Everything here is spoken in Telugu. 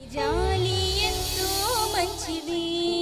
జాలి ఎంతో మంచిది.